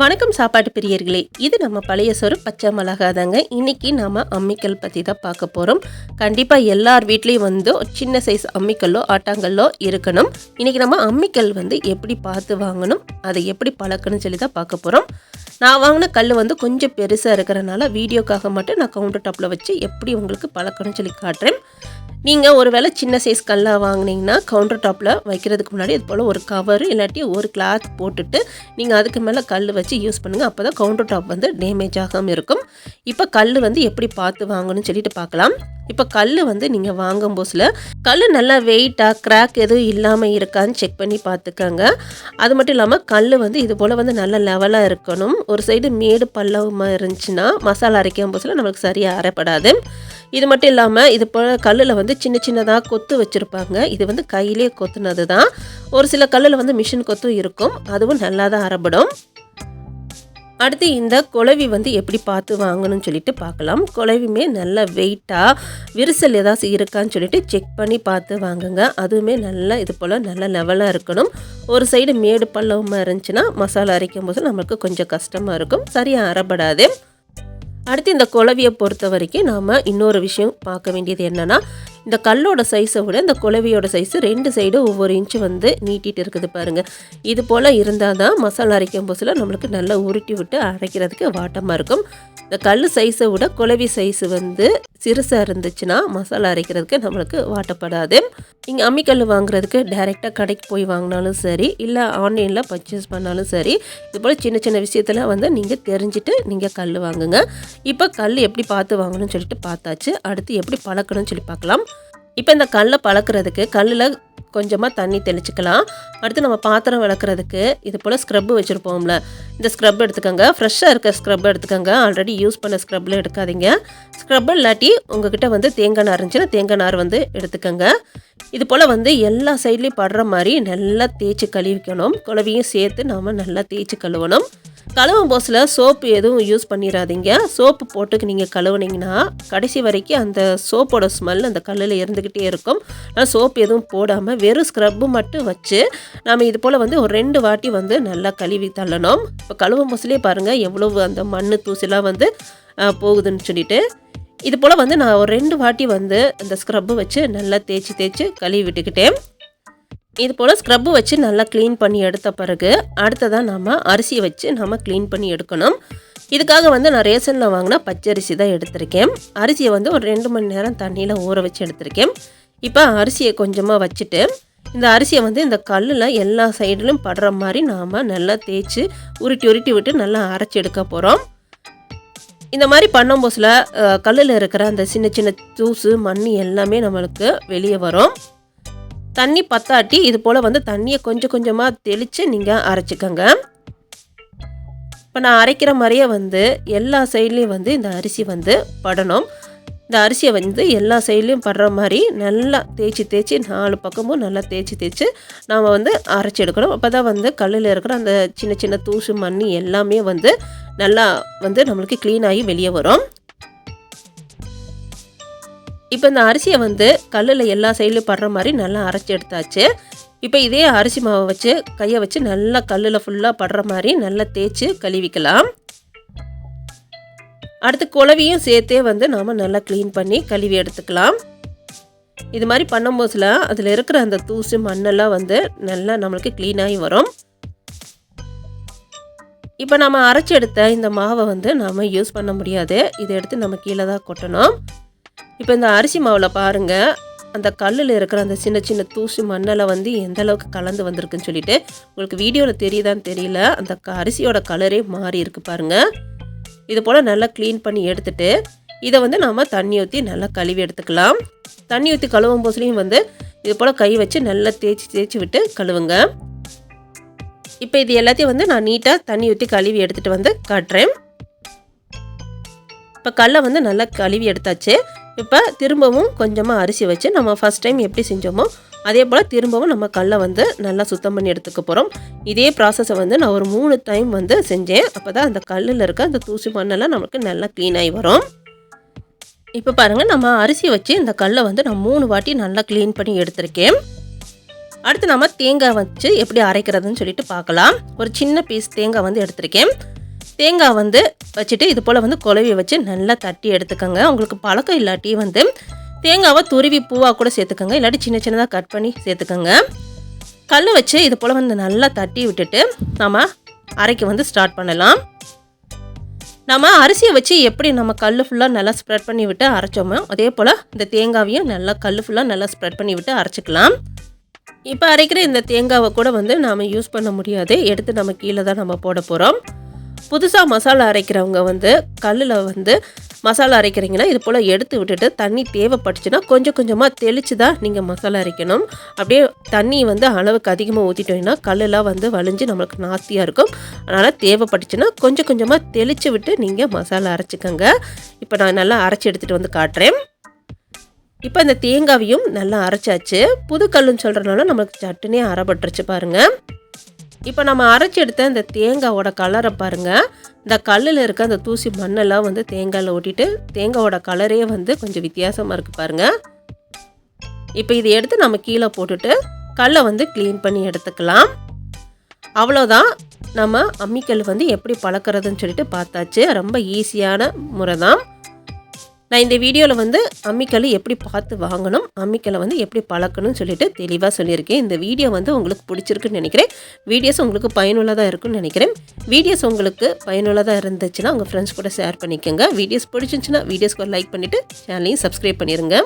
வணக்கம் சாப்பாட்டு பிரியர்களே. இது நம்ம பழைய சொறு பச்சை மிளகா தாங்க இன்றைக்கி நாம அம்மிக்கல் பற்றி தான் பார்க்க போகிறோம் கண்டிப்பாக எல்லார் வீட்லேயும் வந்து சின்ன சைஸ் அம்மிக்கல்லோ ஆட்டாங்கல்லோ இருக்கணும். இன்றைக்கி நம்ம அம்மிக்கல் வந்து எப்படி பார்த்து வாங்கணும் அதை எப்படி பழக்கணும்னு சொல்லி தான் பார்க்க போகிறோம் நான் வாங்கின கல் வந்து கொஞ்சம் பெருசாக இருக்கிறனால வீடியோக்காக மட்டும் நான் கவுண்டர் டாப்பில் வச்சு எப்படி உங்களுக்கு பழக்கணும்னு சொல்லி காட்டுறேன். நீங்கள் ஒரு வேளை சின்ன சைஸ் கல்லாக வாங்கினீங்கன்னா கவுண்டர் டாப்பில் வைக்கிறதுக்கு முன்னாடி இது போல் ஒரு கவர் இல்லாட்டி ஒரு கிளாத் போட்டுட்டு நீங்கள் அதுக்கு மேலே கல் வச்சு யூஸ் பண்ணுங்கள் அப்போ தான் கவுண்டர் டாப் வந்து டேமேஜ் ஆகாமல் இருக்கும். இப்போ கல் வந்து எப்படி பார்த்து வாங்கணும்னு சொல்லிட்டு பார்க்கலாம். இப்போ கல் வந்து நீங்கள் வாங்கும் போதில் கல் நல்லா வெயிட்டாக கிராக் எதுவும் இல்லாமல் இருக்கான்னு செக் பண்ணி பார்த்துக்கோங்க. அது மட்டும் இல்லாமல் கல் வந்து இது போல் வந்து நல்ல லெவலாக இருக்கணும். ஒரு சைடு மேடு பல்லவமாக இருந்துச்சுன்னா மசாலா அரைக்கும் போதில் நம்மளுக்கு சரியாக அரைப்படாது. இது மட்டும் இல்லாமல் இது போல் கல்லில் வந்து சின்ன சின்னதாக கொத்து வச்சுருப்பாங்க. இது வந்து கையிலே கொத்துனது தான் ஒரு சில கல்லில் வந்து மிஷின் கொத்தும் இருக்கும். அதுவும் நல்லா தான் அறப்படும் அடுத்து இந்த குழவி வந்து எப்படி பார்த்து வாங்கணும்னு சொல்லிட்டு பார்க்கலாம். குழவியுமே நல்ல வெயிட்டாக விரிசல் ஏதாச்சும் இருக்கான்னு சொல்லிட்டு செக் பண்ணி பார்த்து வாங்குங்க. அதுவுமே நல்லா இது போல் நல்ல லெவலாக இருக்கணும். ஒரு சைடு மேடு பள்ளவமாக இருந்துச்சுன்னா மசாலா அரைக்கும் போது நம்மளுக்கு கொஞ்சம் கஷ்டமாக இருக்கும். சரியாக அறப்படாது அடுத்து இந்த குழவியை பொறுத்த வரைக்கும் நாம் இன்னொரு விஷயம் பார்க்க வேண்டியது என்னென்னா இந்த கல்லோட சைஸை விட இந்த குலவியோட சைஸு ரெண்டு சைடும் ஒவ்வொரு இன்ச்சு வந்து நீட்டிகிட்டு இருக்குது பாருங்கள் இது போல் இருந்தால் தான் மசாலா அரைக்கும் புதுசில் நம்மளுக்கு நல்லா உருட்டி விட்டு அரைக்கிறதுக்கு வாட்டமாக இருக்கும். இந்த கல் சைஸை விட குழவி சைஸு வந்து சிறுசாக இருந்துச்சுன்னா மசாலா அரைக்கிறதுக்கு நம்மளுக்கு வாட்டப்படாது. நீங்கள் அம்மிக்கல் வாங்குறதுக்கு டைரெக்டாக கடைக்கு போய் வாங்கினாலும் சரி இல்லை ஆன்லைனில் பர்ச்சேஸ் பண்ணாலும் சரி இது போல் சின்ன சின்ன விஷயத்தில் வந்து நீங்கள் தெரிஞ்சுட்டு நீங்கள் கல் வாங்குங்க. இப்போ கல் எப்படி பார்த்து வாங்கணும்னு சொல்லிட்டு பார்த்தாச்சு. அடுத்து எப்படி பழக்கணும்னு சொல்லி பார்க்கலாம். இப்போ இந்த கல்லை பழக்கிறதுக்கு கல்லில் கொஞ்சமாக தண்ணி தெளிச்சுக்கலாம். அடுத்து நம்ம பாத்திரம் விளக்குறதுக்கு இது போல் ஸ்க்ரப்பு வச்சுருப்போம்ல. இந்த ஸ்க்ரப் எடுத்துக்கோங்க. ஃப்ரெஷ்ஷாக இருக்க ஸ்க்ரப் எடுத்துக்கோங்க. ஆல்ரெடி யூஸ் பண்ண ஸ்க்ரப்பில் எடுக்காதீங்க. ஸ்க்ரப் இல்லாட்டி உங்ககிட்ட வந்து தேங்காய் நார் இருந்துச்சுன்னா தேங்காய் நார் வந்து எடுத்துக்கோங்க. இது போல் வந்து எல்லா சைட்லேயும் படுற மாதிரி நல்லா தேய்ச்சி கழுவிக்கணும். குழவையும் சேர்த்து நாம் நல்லா தேய்ச்சி கழுவணும். கழுவும் போஸில் சோப்பு எதுவும் யூஸ் பண்ணிடாதீங்க சோப்பு போட்டுக்கு நீங்கள் கழுவுனீங்கன்னா கடைசி வரைக்கும் அந்த சோப்போட ஸ்மெல் அந்த கல்லில் இருந்துக்கிட்டே இருக்கும். ஆனால் சோப்பு எதுவும் போடாமல் வெறும் ஸ்க்ரப்பு மட்டும் வச்சு நாம் இது போல் வந்து ஒரு ரெண்டு வாட்டி வந்து நல்லா கழுவி தள்ளணும். இப்போ கழுவும் போஸ்லேயே பாருங்கள் எவ்வளவு அந்த மண் தூசிலாம் வந்து போகுதுன்னு சொல்லிட்டு. இது போல் வந்து நான் ஒரு ரெண்டு வாட்டி வந்து அந்த ஸ்க்ரப்பு வச்சு நல்லா தேய்ச்சி தேய்ச்சி கழுவி விட்டுக்கிட்டேன். இது போல் ஸ்க்ரப்பு வச்சு நல்லா க்ளீன் பண்ணி எடுத்த பிறகு அடுத்ததாக நம்ம அரிசியை வச்சு நம்ம க்ளீன் பண்ணி எடுக்கணும். இதுக்காக வந்து நான் ரேஷனில் வாங்கின பச்சரிசி தான் எடுத்திருக்கேன். அரிசியை வந்து ஒரு ரெண்டு மணி நேரம் தண்ணியில் ஊற வச்சு எடுத்திருக்கேன். இப்போ அரிசியை கொஞ்சமாக வச்சுட்டு இந்த அரிசியை வந்து இந்த கல்லில் எல்லா சைடுலையும் படுற மாதிரி நாம் நல்லா தேய்ச்சி உருட்டி உருட்டி விட்டு நல்லா அரைச்சி எடுக்க போகிறோம் இந்த மாதிரி பண்ணும் போசில் கல்லில் இருக்கிற அந்த சின்ன சின்ன தூசு மண் எல்லாமே நம்மளுக்கு வெளியே வரும். தண்ணி பத்தாட்டி இது போல் வந்து தண்ணியை கொஞ்சம் கொஞ்சமாக தெளித்து நீங்கள் அரைச்சிக்கோங்க. இப்போ நான் அரைக்கிற மாதிரியே வந்து எல்லா சைட்லேயும் வந்து இந்த அரிசி வந்து படணும். இந்த அரிசியை வந்து எல்லா சைட்லேயும் படுற மாதிரி நல்லா தேய்ச்சி தேய்ச்சி நாலு பக்கமும் நல்லா தேய்ச்சி தேய்ச்சி நாம் வந்து அரைச்சி எடுக்கணும். அப்போ தான் வந்து கல்லில் இருக்கிற அந்த சின்ன சின்ன தூசு மண் எல்லாமே வந்து நல்லா வந்து நம்மளுக்கு க்ளீன் ஆகி வெளியே வரும். இப்போ இந்த அரிசியை வந்து கல்லில் எல்லா சைட்லையும் படுற மாதிரி நல்லா அரைச்சி எடுத்தாச்சு. இப்போ இதே அரிசி மாவை வச்சு கையை வச்சு நல்லா கல்லில் ஃபுல்லாக படுற மாதிரி நல்லா தேய்ச்சி கழுவிக்கலாம். அடுத்து குழவியும் சேர்த்தே வந்து நாம் நல்லா க்ளீன் பண்ணி கழுவி எடுத்துக்கலாம். இது மாதிரி பண்ணும்போதுல அதில் இருக்கிற அந்த தூசு மண்ணெல்லாம் வந்து நல்லா நம்மளுக்கு க்ளீனாகி வரும். இப்போ நம்ம அரைச்சி எடுத்த இந்த மாவை வந்து நாம் யூஸ் பண்ண முடியாது. இதை எடுத்து நம்ம கீழே தான் கொட்டணும். இப்போ இந்த அரிசி மாவில் பாருங்கள் அந்த கல்லில் இருக்கிற அந்த சின்ன சின்ன தூசி மண்ணெல்லாம் வந்து எந்த அளவுக்கு கலந்து வந்திருக்குன்னு சொல்லிட்டு உங்களுக்கு வீடியோவில் தெரியுதான்னு தெரியல. அந்த க- அரிசியோட கலரே மாறி இருக்கு பாருங்கள் இது போல் நல்லா க்ளீன் பண்ணி எடுத்துட்டு இதை வந்து நம்ம தண்ணி ஊற்றி நல்லா கழுவி எடுத்துக்கலாம். தண்ணி ஊற்றி கழுவும் போதுலேயும் வந்து இது போல் கை வச்சு நல்லா தேய்ச்சி தேய்ச்சி விட்டு கழுவுங்க. இப்போ இது எல்லாத்தையும் வந்து நான் நீட்டாக தண்ணி ஊற்றி கழுவி எடுத்துகிட்டு வந்து காட்டுறேன். இப்போ கல்லை வந்து நல்லா கழுவி எடுத்தாச்சு. இப்போ திரும்பவும் கொஞ்சமாக அரிசி வச்சு நம்ம ஃபஸ்ட் டைம் எப்படி செஞ்சோமோ அதே போல் திரும்பவும் நம்ம கல்லை வந்து நல்லா சுத்தம் பண்ணி எடுத்துக்க போகிறோம் இதே ப்ராசஸை வந்து நான் ஒரு மூணு டைம் வந்து செஞ்சேன். அப்போ தான் அந்த கல்லில் இருக்க அந்த தூசி மண்ணெல்லாம் நமக்கு நல்லா க்ளீன் ஆகி வரும். இப்போ பாருங்கள் நம்ம அரிசி வச்சு இந்த கல்லை வந்து நான் மூணு வாட்டி நல்லா க்ளீன் பண்ணி எடுத்திருக்கேன். அடுத்து நம்ம தேங்காய் வச்சு எப்படி அரைக்கிறதுன்னு சொல்லிட்டு பார்க்கலாம். ஒரு சின்ன பீஸ் தேங்காய் வந்து எடுத்திருக்கேன். தேங்காய் வந்து வச்சுட்டு இது போல் வந்து குழவி வச்சு நல்லா தட்டி எடுத்துக்கோங்க. உங்களுக்கு பழக்கம் இல்லாட்டி வந்து தேங்காவை துருவி பூவாக கூட சேர்த்துக்கோங்க. இல்லாட்டி சின்ன சின்னதாக கட் பண்ணி சேர்த்துக்கோங்க. கல் வச்சு இது போல் வந்து நல்லா தட்டி விட்டுட்டு நம்ம அரைக்க வந்து ஸ்டார்ட் பண்ணலாம். நம்ம அரிசியை வச்சு எப்படி நம்ம கல் ஃபுல்லாக நல்லா ஸ்ப்ரெட் பண்ணி விட்டு அரைச்சோமோ அதே போல் இந்த தேங்காவையும் நல்லா கல் ஃபுல்லாக நல்லா ஸ்ப்ரெட் பண்ணி விட்டு அரைச்சிக்கலாம். இப்போ அரைக்கிற இந்த தேங்காவை கூட வந்து நாம் யூஸ் பண்ண முடியாது. எடுத்து நம்ம கீழே தான் நம்ம போட போகிறோம் புதுசாக மசாலா அரைக்கிறவங்க வந்து கல்லில் வந்து மசாலா அரைக்கிறீங்கன்னா இது போல் எடுத்து விட்டுட்டு தண்ணி தேவைப்பட்டுச்சுன்னா கொஞ்சம் கொஞ்சமாக தெளித்து தான் நீங்கள் மசாலா அரைக்கணும். அப்படியே தண்ணி வந்து அளவுக்கு அதிகமாக ஊற்றிட்டோம்னா கல்லெல்லாம் வந்து வலிஞ்சு நம்மளுக்கு நாஸ்தியாக இருக்கும். அதனால் தேவைப்பட்டுச்சுன்னா கொஞ்சம் கொஞ்சமாக தெளித்து விட்டு நீங்கள் மசாலா அரைச்சிக்கோங்க. இப்போ நான் நல்லா அரைச்சி எடுத்துகிட்டு வந்து காட்டுறேன். இப்போ இந்த தேங்காவையும் நல்லா அரைச்சாச்சு. புது கல்லுன்னு சொல்கிறனால நம்மளுக்கு சட்டுனே அரைப்பட்டுருச்சு பாருங்கள் இப்போ நம்ம அரைச்சி எடுத்த இந்த தேங்காவோட கலரை பாருங்கள் இந்த கல்லில் இருக்க அந்த தூசி மண்ணெல்லாம் வந்து தேங்காயில் ஓட்டிட்டு தேங்காவோட கலரே வந்து கொஞ்சம் வித்தியாசமாக இருக்குது பாருங்கள் இப்போ இதை எடுத்து நம்ம கீழே போட்டுட்டு கல்லை வந்து க்ளீன் பண்ணி எடுத்துக்கலாம். அவ்வளோதான் நம்ம அம்மிக்கல் வந்து எப்படி பழக்கிறதுன்னு சொல்லிட்டு பார்த்தாச்சு. ரொம்ப ஈஸியான முறை தான். நான் இந்த வீடியோவில் வந்து அம்மிக்கல் எப்படி பார்த்து வாங்கணும் அம்மிக்கலை வந்து எப்படி பழக்கணும்னு சொல்லிட்டு தெளிவாக சொல்லியிருக்கேன். இந்த வீடியோ வந்து உங்களுக்கு பிடிச்சிருக்குன்னு நினைக்கிறேன். வீடியோஸ் உங்களுக்கு பயனுள்ளதாக இருக்குன்னு நினைக்கிறேன். வீடியோஸ் உங்களுக்கு பயனுள்ளதாக இருந்துச்சுன்னா உங்கள் ஃப்ரெண்ட்ஸ் கூட ஷேர் பண்ணிக்கோங்க. வீடியோஸ் பிடிச்சிருந்துச்சுன்னா வீடியோஸ்க்கு லைக் பண்ணிவிட்டு சேனலையும் சப்ஸ்கிரைப் பண்ணிடுங்க